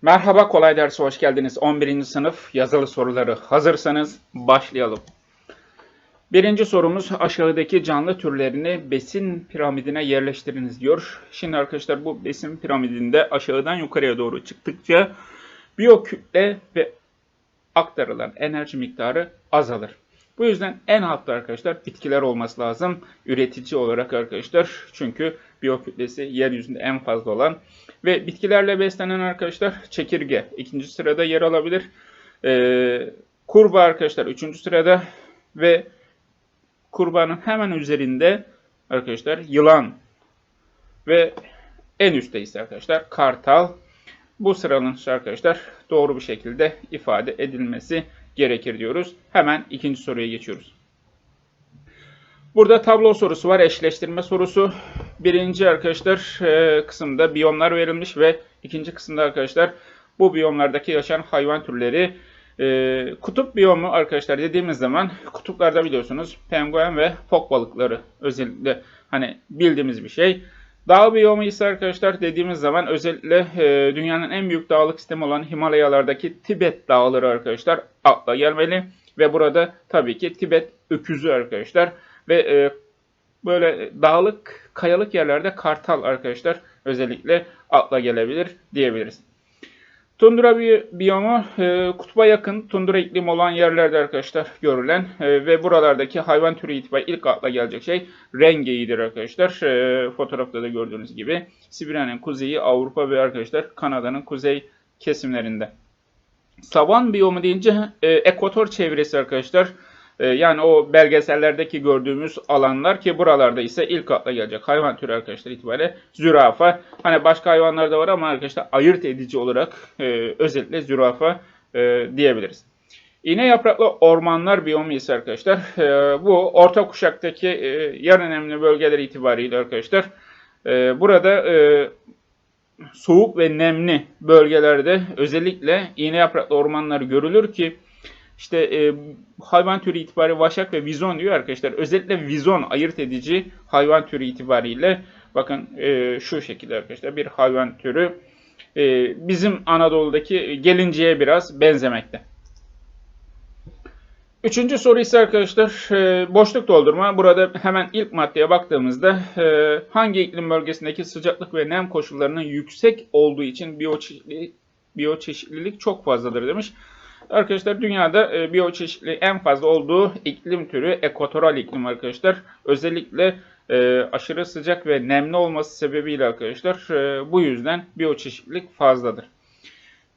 Merhaba kolay derse hoş geldiniz. 11. sınıf yazılı soruları hazırsanız başlayalım. Birinci sorumuz aşağıdaki canlı türlerini besin piramidine yerleştiriniz diyor. Şimdi arkadaşlar bu besin piramidinde aşağıdan yukarıya doğru çıktıkça biyokütle ve aktarılan enerji miktarı azalır. Bu yüzden en altta arkadaşlar bitkiler olması lazım. Üretici olarak arkadaşlar. Çünkü biyokütlesi yeryüzünde en fazla olan ve bitkilerle beslenen arkadaşlar çekirge ikinci sırada yer alabilir. Ee, kurbağa arkadaşlar üçüncü sırada ve kurbanın hemen üzerinde arkadaşlar yılan ve en üstte ise arkadaşlar kartal. Bu sıralanış arkadaşlar doğru bir şekilde ifade edilmesi gerekir diyoruz. Hemen ikinci soruya geçiyoruz. Burada tablo sorusu var, eşleştirme sorusu. Birinci arkadaşlar e, kısımda biyomlar verilmiş ve ikinci kısımda arkadaşlar bu biyomlardaki yaşayan hayvan türleri. E, kutup biyomu arkadaşlar dediğimiz zaman kutuplarda biliyorsunuz penguen ve fok balıkları özellikle hani bildiğimiz bir şey. Dağ biyomu ise arkadaşlar dediğimiz zaman özellikle e, dünyanın en büyük dağlık sistemi olan Himalayalardaki Tibet dağları arkadaşlar akla gelmeli. Ve burada tabii ki Tibet öküzü arkadaşlar. Ve e, böyle dağlık, kayalık yerlerde kartal arkadaşlar özellikle akla gelebilir diyebiliriz. Tundra bi- biyomu e, kutba yakın tundra iklim olan yerlerde arkadaşlar görülen e, ve buralardaki hayvan türü itibariyle ilk akla gelecek şey rengeyidir arkadaşlar. E, fotoğrafta da gördüğünüz gibi Sibirya'nın kuzeyi Avrupa ve arkadaşlar Kanada'nın kuzey kesimlerinde. Savan biyomu deyince e, ekvator çevresi arkadaşlar. E, yani o belgesellerdeki gördüğümüz alanlar ki buralarda ise ilk akla gelecek hayvan türü arkadaşlar itibariyle zürafa. Hani başka hayvanlar da var ama arkadaşlar ayırt edici olarak e, özellikle zürafa e, diyebiliriz. İğne yapraklı ormanlar biyomu ise arkadaşlar e, bu orta kuşaktaki e, yan önemli bölgeler itibariyle arkadaşlar e, burada e, soğuk ve nemli bölgelerde özellikle iğne yapraklı ormanlar görülür ki işte e, hayvan türü itibariyle vaşak ve vizon diyor arkadaşlar. Özellikle vizon ayırt edici hayvan türü itibariyle bakın e, şu şekilde arkadaşlar bir hayvan türü e, bizim Anadolu'daki gelinceye biraz benzemekte. Üçüncü soru ise arkadaşlar e, boşluk doldurma. Burada hemen ilk maddeye baktığımızda e, hangi iklim bölgesindeki sıcaklık ve nem koşullarının yüksek olduğu için biyoçeşitlilik, çok fazladır demiş. Arkadaşlar dünyada e, biyoçeşitliliği en fazla olduğu iklim türü ekvatoral iklim arkadaşlar. Özellikle e, aşırı sıcak ve nemli olması sebebiyle arkadaşlar e, bu yüzden biyoçeşitlilik fazladır.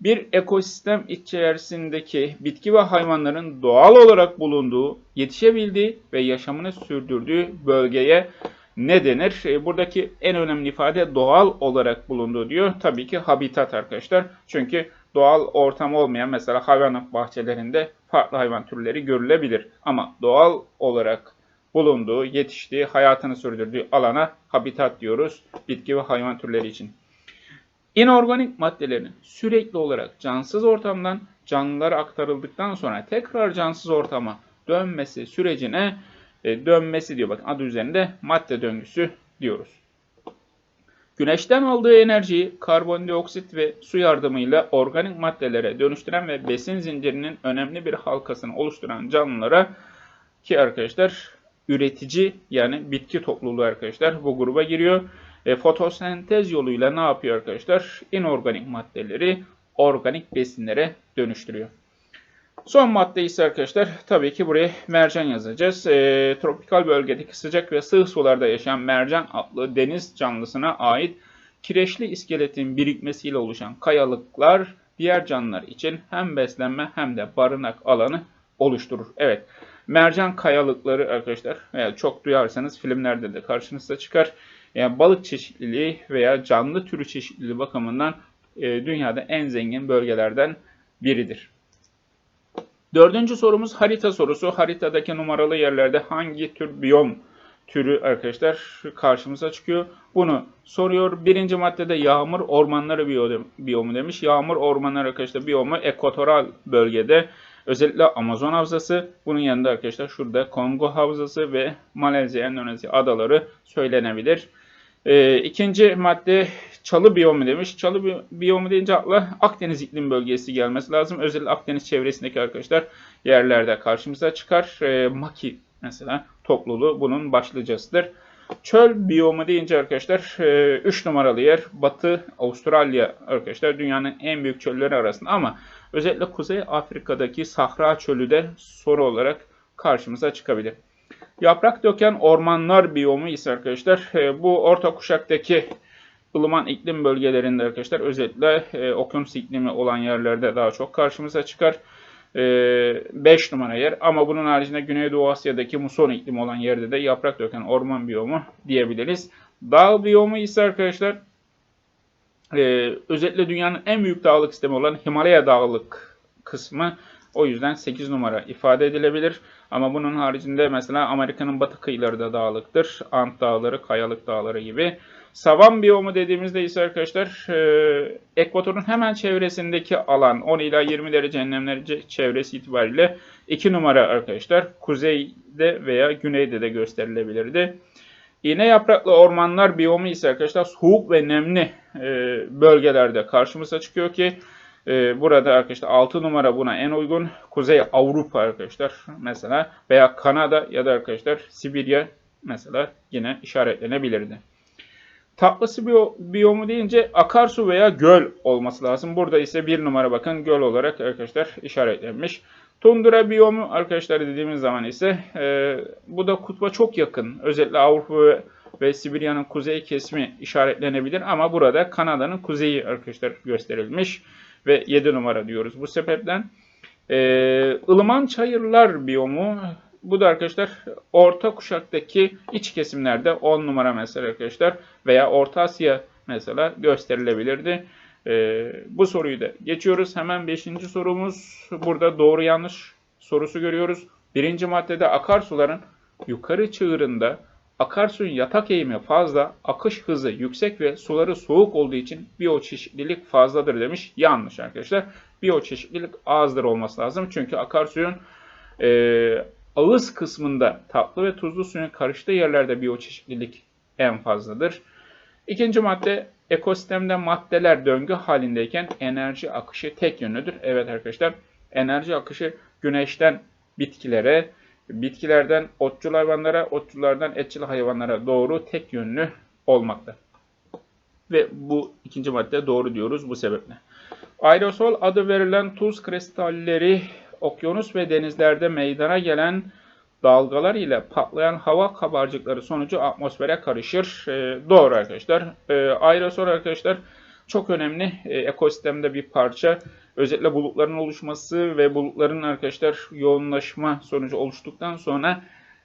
Bir ekosistem içerisindeki bitki ve hayvanların doğal olarak bulunduğu, yetişebildiği ve yaşamını sürdürdüğü bölgeye ne denir? E, buradaki en önemli ifade doğal olarak bulunduğu diyor. Tabii ki habitat arkadaşlar. Çünkü doğal ortam olmayan mesela hayvanat bahçelerinde farklı hayvan türleri görülebilir. Ama doğal olarak bulunduğu, yetiştiği, hayatını sürdürdüğü alana habitat diyoruz bitki ve hayvan türleri için. İnorganik maddelerin sürekli olarak cansız ortamdan canlılara aktarıldıktan sonra tekrar cansız ortama dönmesi sürecine e, dönmesi diyor. Bakın adı üzerinde madde döngüsü diyoruz. Güneşten aldığı enerjiyi karbondioksit ve su yardımıyla organik maddelere dönüştüren ve besin zincirinin önemli bir halkasını oluşturan canlılara ki arkadaşlar üretici yani bitki topluluğu arkadaşlar bu gruba giriyor. E, fotosentez yoluyla ne yapıyor arkadaşlar? İnorganik maddeleri organik besinlere dönüştürüyor. Son madde ise arkadaşlar tabii ki buraya mercan yazacağız. E, tropikal bölgedeki sıcak ve sığ sularda yaşayan mercan adlı deniz canlısına ait kireçli iskeletin birikmesiyle oluşan kayalıklar diğer canlılar için hem beslenme hem de barınak alanı oluşturur. Evet mercan kayalıkları arkadaşlar veya çok duyarsanız filmlerde de karşınıza çıkar. Yani balık çeşitliliği veya canlı türü çeşitliliği bakımından e, dünyada en zengin bölgelerden biridir. Dördüncü sorumuz harita sorusu. Haritadaki numaralı yerlerde hangi tür biyom türü arkadaşlar karşımıza çıkıyor. Bunu soruyor. Birinci maddede yağmur ormanları biyomu demiş. Yağmur ormanları arkadaşlar biyomu ekvatoral bölgede. Özellikle Amazon havzası. Bunun yanında arkadaşlar şurada Kongo havzası ve Malezya, Endonezya adaları söylenebilir. Ee, ikinci madde çalı biyomu demiş. Çalı bi- biyomu deyince akla Akdeniz iklim bölgesi gelmesi lazım. Özellikle Akdeniz çevresindeki arkadaşlar yerlerde karşımıza çıkar. Ee, Maki mesela topluluğu bunun başlıcasıdır. Çöl biyomu deyince arkadaşlar 3 numaralı yer Batı Avustralya arkadaşlar dünyanın en büyük çölleri arasında ama özellikle Kuzey Afrika'daki Sahra Çölü de soru olarak karşımıza çıkabilir. Yaprak döken ormanlar biyomu ise arkadaşlar e, bu orta kuşaktaki ılıman iklim bölgelerinde arkadaşlar özellikle e, okyanus iklimi olan yerlerde daha çok karşımıza çıkar. 5 numara yer ama bunun haricinde Güneydoğu Asya'daki muson iklimi olan yerde de yaprak döken orman biyomu diyebiliriz. Dağ biyomu ise arkadaşlar e, özellikle dünyanın en büyük dağlık sistemi olan Himalaya dağlık kısmı o yüzden 8 numara ifade edilebilir. Ama bunun haricinde mesela Amerika'nın batı kıyıları da dağlıktır. Ant dağları, kayalık dağları gibi. Savan biyomu dediğimizde ise arkadaşlar e, ekvatorun hemen çevresindeki alan 10 ila 20 derece enlemleri çevresi itibariyle 2 numara arkadaşlar. Kuzeyde veya güneyde de gösterilebilirdi. İğne yapraklı ormanlar biyomu ise arkadaşlar soğuk ve nemli e, bölgelerde karşımıza çıkıyor ki e, burada arkadaşlar 6 numara buna en uygun. Kuzey Avrupa arkadaşlar mesela veya Kanada ya da arkadaşlar Sibirya mesela yine işaretlenebilirdi. Tatlısı biyo, biyomu deyince akarsu veya göl olması lazım. Burada ise bir numara bakın göl olarak arkadaşlar işaretlenmiş. Tundra biyomu arkadaşlar dediğimiz zaman ise e, bu da kutba çok yakın. Özellikle Avrupa ve, ve Sibirya'nın kuzey kesimi işaretlenebilir ama burada Kanada'nın kuzeyi arkadaşlar gösterilmiş ve 7 numara diyoruz bu sebepten. E, ılıman çayırlar biyomu bu da arkadaşlar orta kuşaktaki iç kesimlerde 10 numara mesela arkadaşlar veya Orta Asya mesela gösterilebilirdi. Ee, bu soruyu da geçiyoruz. Hemen 5. sorumuz. Burada doğru yanlış sorusu görüyoruz. Birinci maddede akarsuların yukarı çığırında akarsuyun yatak eğimi fazla, akış hızı yüksek ve suları soğuk olduğu için biyoçeşitlilik fazladır demiş. Yanlış arkadaşlar. Biyoçeşitlilik azdır olması lazım. Çünkü akarsuyun e, ağız kısmında tatlı ve tuzlu suyun karıştığı yerlerde biyoçeşitlilik en fazladır. İkinci madde ekosistemde maddeler döngü halindeyken enerji akışı tek yönlüdür. Evet arkadaşlar enerji akışı güneşten bitkilere, bitkilerden otçul hayvanlara, otçullardan etçil hayvanlara doğru tek yönlü olmakta. Ve bu ikinci madde doğru diyoruz bu sebeple. Aerosol adı verilen tuz kristalleri okyanus ve denizlerde meydana gelen dalgalar ile patlayan hava kabarcıkları sonucu atmosfere karışır. E, doğru arkadaşlar. E, aerosol arkadaşlar çok önemli e, ekosistemde bir parça. Özellikle bulutların oluşması ve bulutların arkadaşlar yoğunlaşma sonucu oluştuktan sonra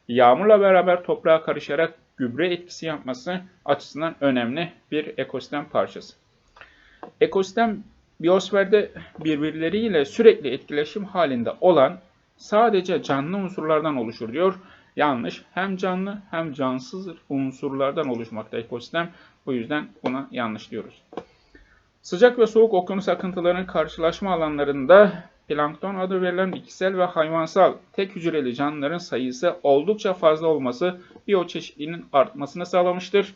yağmurla beraber toprağa karışarak gübre etkisi yapması açısından önemli bir ekosistem parçası. Ekosistem biyosferde birbirleriyle sürekli etkileşim halinde olan sadece canlı unsurlardan oluşur diyor. Yanlış. Hem canlı hem cansız unsurlardan oluşmakta ekosistem. Bu yüzden buna yanlış diyoruz. Sıcak ve soğuk okyanus akıntılarının karşılaşma alanlarında plankton adı verilen bitkisel ve hayvansal tek hücreli canlıların sayısı oldukça fazla olması biyoçeşitliliğinin artmasını sağlamıştır.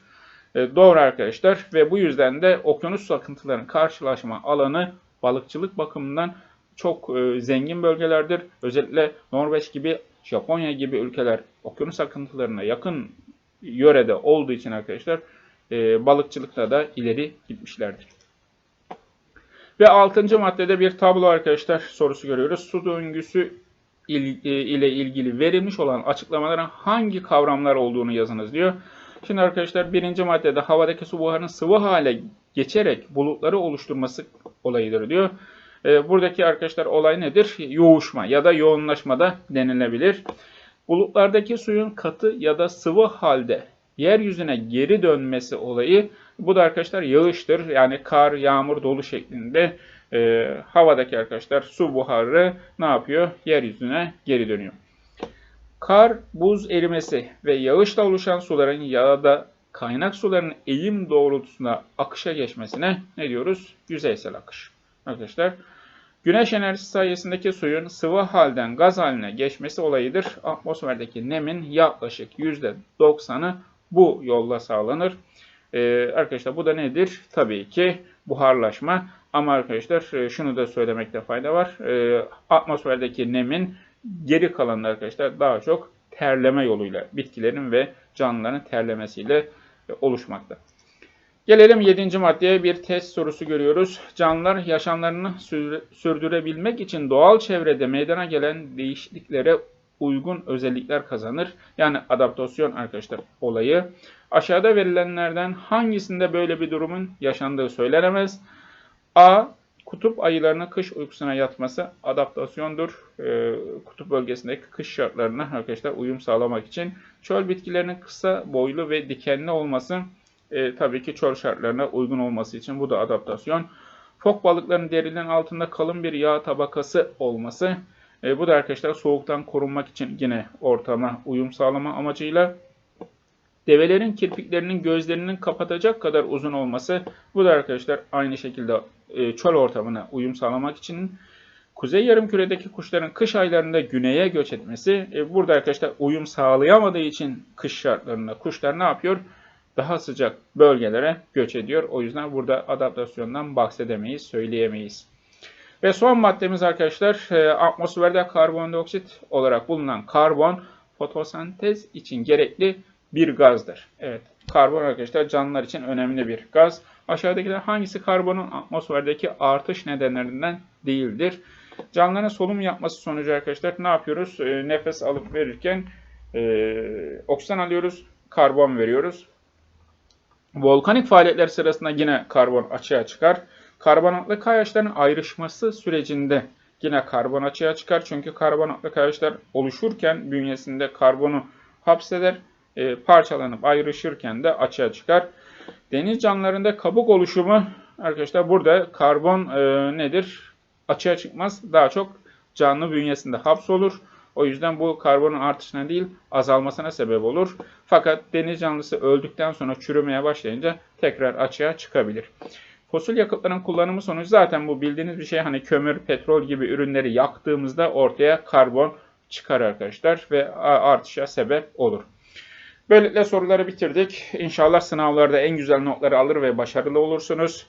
E, doğru arkadaşlar ve bu yüzden de okyanus akıntılarının karşılaşma alanı balıkçılık bakımından çok e, zengin bölgelerdir. Özellikle Norveç gibi, Japonya gibi ülkeler okyanus akıntılarına yakın yörede olduğu için arkadaşlar e, balıkçılıkta da ileri gitmişlerdir. Ve 6. maddede bir tablo arkadaşlar sorusu görüyoruz. Su döngüsü e, ile ilgili verilmiş olan açıklamaların hangi kavramlar olduğunu yazınız diyor. Şimdi arkadaşlar birinci maddede havadaki su buharının sıvı hale geçerek bulutları oluşturması olayıdır diyor. E, buradaki arkadaşlar olay nedir? Yoğuşma ya da yoğunlaşma da denilebilir. Bulutlardaki suyun katı ya da sıvı halde yeryüzüne geri dönmesi olayı bu da arkadaşlar yağıştır. Yani kar, yağmur, dolu şeklinde e, havadaki arkadaşlar su buharı ne yapıyor? Yeryüzüne geri dönüyor. Kar, buz erimesi ve yağışla oluşan suların ya da kaynak suların eğim doğrultusunda akışa geçmesine ne diyoruz? Yüzeysel akış. Arkadaşlar güneş enerjisi sayesindeki suyun sıvı halden gaz haline geçmesi olayıdır. Atmosferdeki nemin yaklaşık %90'ı bu yolla sağlanır. Ee, arkadaşlar bu da nedir? Tabii ki buharlaşma. Ama arkadaşlar e, şunu da söylemekte fayda var. Ee, atmosferdeki nemin geri kalanı arkadaşlar daha çok terleme yoluyla bitkilerin ve canlıların terlemesiyle e, oluşmakta. Gelelim 7. maddeye bir test sorusu görüyoruz. Canlılar yaşamlarını sür- sürdürebilmek için doğal çevrede meydana gelen değişikliklere uygun özellikler kazanır. Yani adaptasyon arkadaşlar olayı. Aşağıda verilenlerden hangisinde böyle bir durumun yaşandığı söylenemez. A. Kutup ayılarının kış uykusuna yatması adaptasyondur. Ee, kutup bölgesindeki kış şartlarına arkadaşlar uyum sağlamak için. Çöl bitkilerinin kısa boylu ve dikenli olması e, tabii ki çöl şartlarına uygun olması için bu da adaptasyon. Fok balıklarının derilerinin altında kalın bir yağ tabakası olması. E, bu da arkadaşlar soğuktan korunmak için yine ortama uyum sağlama amacıyla. Develerin kirpiklerinin gözlerinin kapatacak kadar uzun olması. Bu da arkadaşlar aynı şekilde e, çöl ortamına uyum sağlamak için. Kuzey yarımküredeki kuşların kış aylarında güneye göç etmesi. E, burada arkadaşlar uyum sağlayamadığı için kış şartlarında kuşlar ne yapıyor? Daha sıcak bölgelere göç ediyor. O yüzden burada adaptasyondan bahsedemeyiz, söyleyemeyiz. Ve son maddemiz arkadaşlar e, atmosferde karbondioksit olarak bulunan karbon fotosentez için gerekli bir gazdır. Evet, karbon arkadaşlar canlılar için önemli bir gaz. Aşağıdakiler hangisi karbonun atmosferdeki artış nedenlerinden değildir? Canlıların solunum yapması sonucu arkadaşlar ne yapıyoruz? E, nefes alıp verirken e, oksijen alıyoruz, karbon veriyoruz. Volkanik faaliyetler sırasında yine karbon açığa çıkar. Karbonatlı kayaçların ayrışması sürecinde yine karbon açığa çıkar. Çünkü karbonatlı kayaçlar oluşurken bünyesinde karbonu hapseder. E, parçalanıp ayrışırken de açığa çıkar. Deniz canlılarında kabuk oluşumu arkadaşlar burada karbon e, nedir? Açığa çıkmaz. Daha çok canlı bünyesinde hapsolur. O yüzden bu karbonun artışına değil azalmasına sebep olur. Fakat deniz canlısı öldükten sonra çürümeye başlayınca tekrar açığa çıkabilir. Fosil yakıtların kullanımı sonucu zaten bu bildiğiniz bir şey hani kömür, petrol gibi ürünleri yaktığımızda ortaya karbon çıkar arkadaşlar ve artışa sebep olur. Böylelikle soruları bitirdik. İnşallah sınavlarda en güzel notları alır ve başarılı olursunuz.